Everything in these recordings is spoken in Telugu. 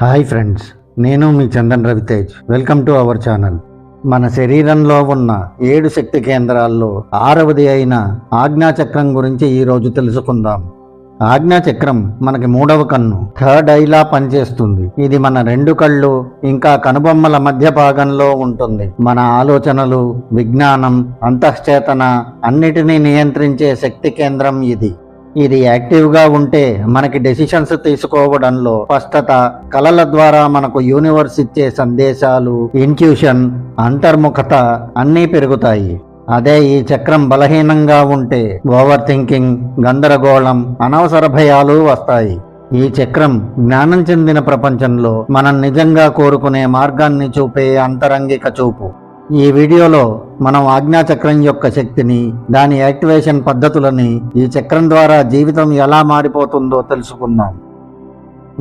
హాయ్ ఫ్రెండ్స్ నేను మీ Chandan Ravitej. Welcome to our channel. మన శరీరంలో ఉన్న ఏడు శక్తి కేంద్రాల్లో ఆరవది అయిన ఆజ్ఞాచక్రం గురించి ఈరోజు తెలుసుకుందాం. ఆజ్ఞాచక్రం మనకి మూడవ కన్ను థర్డ్ ఐలా పనిచేస్తుంది. ఇది మన రెండు కళ్ళు ఇంకా కనుబొమ్మల మధ్య భాగంలో ఉంటుంది. మన ఆలోచనలు విజ్ఞానం అంతఃచేతన అన్నిటినీ నియంత్రించే శక్తి కేంద్రం ఇది. ఇది యాక్టివ్గా ఉంటే మనకి డెసిషన్స్ తీసుకోవడంలో స్పష్టత కళల ద్వారా మనకు యూనివర్స్ ఇచ్చే సందేశాలు ఇన్క్యూషన్ అంతర్ముఖత అన్నీ పెరుగుతాయి. అదే ఈ చక్రం బలహీనంగా ఉంటే ఓవర్ థింకింగ్ గందరగోళం అనవసర భయాలు వస్తాయి. ఈ చక్రం జ్ఞానం చెందిన ప్రపంచంలో మనం నిజంగా కోరుకునే మార్గాన్ని చూపే అంతరంగిక చూపు. ఈ వీడియోలో మనం ఆజ్ఞాచక్రం యొక్క శక్తిని దాని యాక్టివేషన్ పద్ధతులని ఈ చక్రం ద్వారా జీవితం ఎలా మారిపోతుందో తెలుసుకుందాం.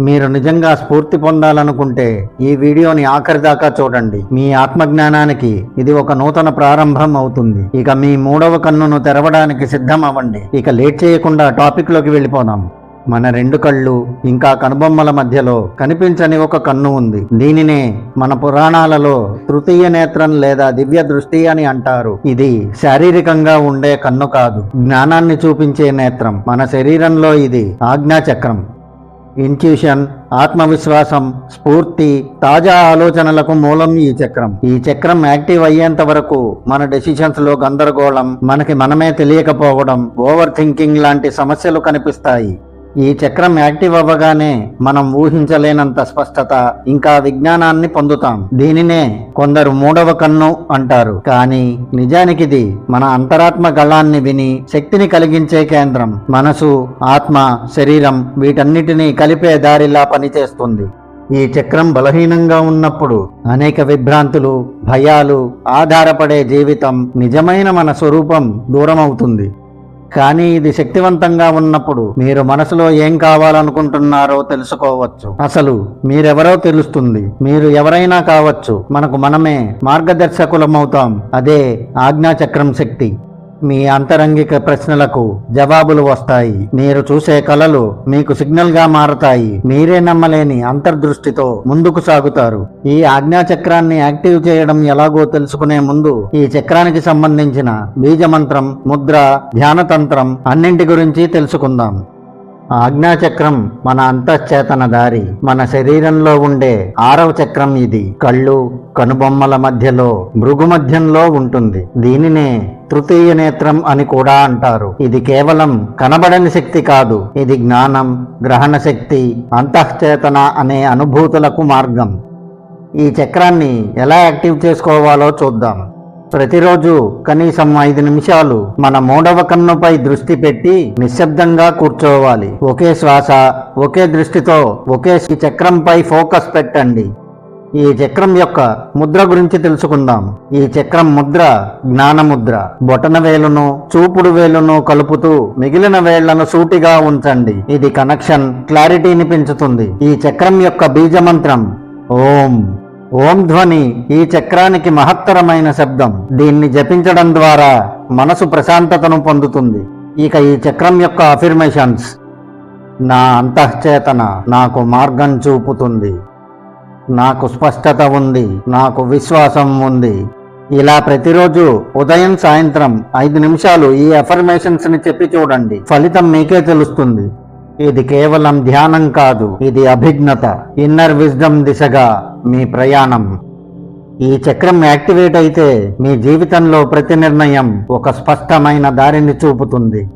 మీరు నిజంగా స్ఫూర్తి పొందాలనుకుంటే ఈ వీడియోని ఆఖరి దాకా చూడండి. మీ ఆత్మజ్ఞానానికి ఇది ఒక నూతన ప్రారంభం అవుతుంది. ఇక మీ మూడవ కన్నును తెరవడానికి సిద్ధం అవ్వండి ఇక లేట్ చేయకుండా టాపిక్లోకి వెళ్ళిపోదాం. మన రెండు కళ్ళు ఇంకా కనుబొమ్మల మధ్యలో కనిపించని ఒక కన్ను ఉంది. దీనినే మన పురాణాలలో తృతీయ నేత్రం లేదా దివ్య దృష్టి అని అంటారు. ఇది శారీరకంగా ఉండే కన్ను కాదు. జ్ఞానాన్ని చూపించే నేత్రం. మన శరీరంలో ఇది ఆజ్ఞాచక్రం. ఇన్ట్యూషన్ ఆత్మవిశ్వాసం స్ఫూర్తి తాజా ఆలోచనలకు మూలం ఈ చక్రం. ఈ చక్రం యాక్టివ్ అయ్యేంత వరకు మన డెసిషన్స్లో గందరగోళం మనకి మనమే తెలియకపోవడం ఓవర్ థింకింగ్ లాంటి సమస్యలు కనిపిస్తాయి. ఈ చక్రం యాక్టివ్ అవ్వగానే మనం ఊహించలేనంత స్పష్టత ఇంకా విజ్ఞానాన్ని పొందుతాం. దీనినే కొందరు మూడవ కన్ను అంటారు. కానీ నిజానికిది మన అంతరాత్మ గళాన్ని విని శక్తిని కలిగించే కేంద్రం. మనసు ఆత్మ శరీరం వీటన్నిటినీ కలిపే దారిలా పనిచేస్తుంది. ఈ చక్రం బలహీనంగా ఉన్నప్పుడు అనేక విభ్రాంతులు భయాలు ఆధారపడే జీవితం నిజమైన మన స్వరూపం దూరమవుతుంది. కానీ ఇది శక్తివంతంగా ఉన్నప్పుడు మీరు మనసులో ఏం కావాలనుకుంటున్నారో తెలుసుకోవచ్చు. అసలు మీరెవరో తెలుస్తుంది. మీరు ఎవరైనా కావచ్చు మనకు మనమే మార్గదర్శకులమవుతాం. అదే ఆజ్ఞాచక్రం శక్తి. మీ అంతరంగిక ప్రశ్నలకు జవాబులు వస్తాయి. మీరు చూసే కళలు మీకు సిగ్నల్గా మారతాయి. మీరే నమ్మలేని అంతర్దృష్టితో ముందుకు సాగుతారు. ఈ ఆజ్ఞాచక్రాన్ని యాక్టివ్ చేయడం ఎలాగో తెలుసుకునే ముందు ఈ చక్రానికి సంబంధించిన బీజమంత్రం ముద్ర ధ్యానతంత్రం అన్నింటి గురించి తెలుసుకుందాం. ఆజ్ఞాచక్రం మన అంతఃచేతన దారి. మన శరీరంలో ఉండే ఆరవ చక్రం ఇది. కళ్ళు కనుబొమ్మల మధ్యలో మృగు మధ్యంలో ఉంటుంది. దీనినే తృతీయ నేత్రం అని కూడా అంటారు. ఇది కేవలం కనబడని శక్తి కాదు. ఇది జ్ఞానం గ్రహణ శక్తి అంతఃచేతన అనే అనుభూతులకు మార్గం. ఈ చక్రాన్ని ఎలా యాక్టివ్ చేసుకోవాలో చూద్దాం. ప్రతిరోజు కనీసం ఐదు నిమిషాలు మన మూడవ కన్నుపై దృష్టి పెట్టి నిశ్శబ్దంగా కూర్చోవాలి. ఒకే శ్వాస ఒకే దృష్టితో ఒకే చక్రంపై ఫోకస్ పెట్టండి. ఈ చక్రం యొక్క ముద్ర గురించి తెలుసుకుందాం. ఈ చక్రం ముద్ర జ్ఞానముద్ర బొటన వేలును చూపుడు వేలును కలుపుతూ మిగిలిన వేళ్ళను సూటిగా ఉంచండి. ఇది కనెక్షన్ క్లారిటీని పెంచుతుంది. ఈ చక్రం యొక్క బీజమంత్రం ఓం. ఓం ధ్వని ఈ చక్రానికి మహత్తరమైన శబ్దం. దీన్ని జపించడం ద్వారా మనసు ప్రశాంతతను పొందుతుంది. ఇక ఈ చక్రం యొక్క అఫిర్మేషన్స్ నా అంతఃచేతన నాకు మార్గం చూపుతుంది. నాకు స్పష్టత ఉంది. నాకు విశ్వాసం ఉంది. ఇలా ప్రతిరోజు ఉదయం సాయంత్రం ఐదు నిమిషాలు ఈ అఫర్మేషన్స్ని చెప్పి చూడండి. ఫలితం మీకే తెలుస్తుంది. ఇది కేవలం ధ్యానం కాదు. ఇది అభిజ్ఞత. ఇన్నర్ విజ్డమ్ దిశగా మీ ప్రయాణం. ఈ చక్రం యాక్టివేట్ అయితే మీ జీవితంలో ప్రతి నిర్ణయం ఒక స్పష్టమైన దారిని చూపుతుంది.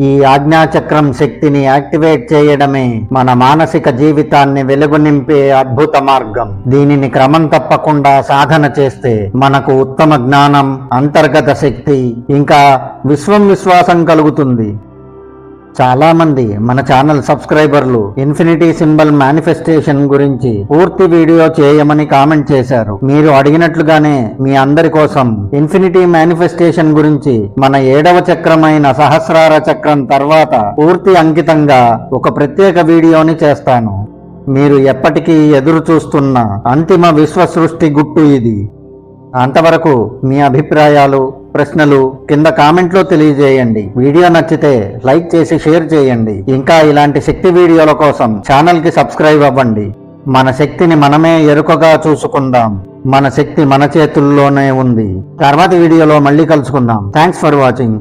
ఈ ఆజ్ఞాచక్రం శక్తిని యాక్టివేట్ చేయడమే మన మానసిక జీవితాన్ని వెలుగు నింపే అద్భుత మార్గం. దీనిని క్రమం తప్పకుండా సాధన చేస్తే మనకు ఉత్తమ జ్ఞానం అంతర్గత శక్తి ఇంకా విశ్వం విశ్వాసం కలుగుతుంది. చాలా మంది మన ఛానల్ సబ్స్క్రైబర్లు ఇన్ఫినిటీ సింబల్ మేనిఫెస్టేషన్ గురించి పూర్తి వీడియో చేయమని కామెంట్ చేశారు. మీరు అడిగినట్లుగానే మీ అందరి కోసం ఇన్ఫినిటీ మేనిఫెస్టేషన్ గురించి మన ఏడవ చక్రమైన సహస్రార చక్రం తర్వాత పూర్తి అంకితంగా ఒక ప్రత్యేక వీడియోని చేస్తాను. మీరు ఎప్పటికీ ఎదురు చూస్తున్న అంతిమ విశ్వ సృష్టి గుట్టు ఇది. అంతవరకు మీ అభిప్రాయాలు ప్రశ్నలు కింద కామెంట్లో తెలియజేయండి. వీడియో నచ్చితే లైక్ చేసి షేర్ చేయండి. ఇంకా ఇలాంటి శక్తి వీడియోల కోసం ఛానల్కి సబ్స్క్రైబ్ అవ్వండి. మన శక్తిని మనమే ఎరుకగా చూసుకుందాం. మన శక్తి మన చేతుల్లోనే ఉంది. తర్వాతి వీడియోలో మళ్ళీ కలుసుకుందాం. Thanks for watching.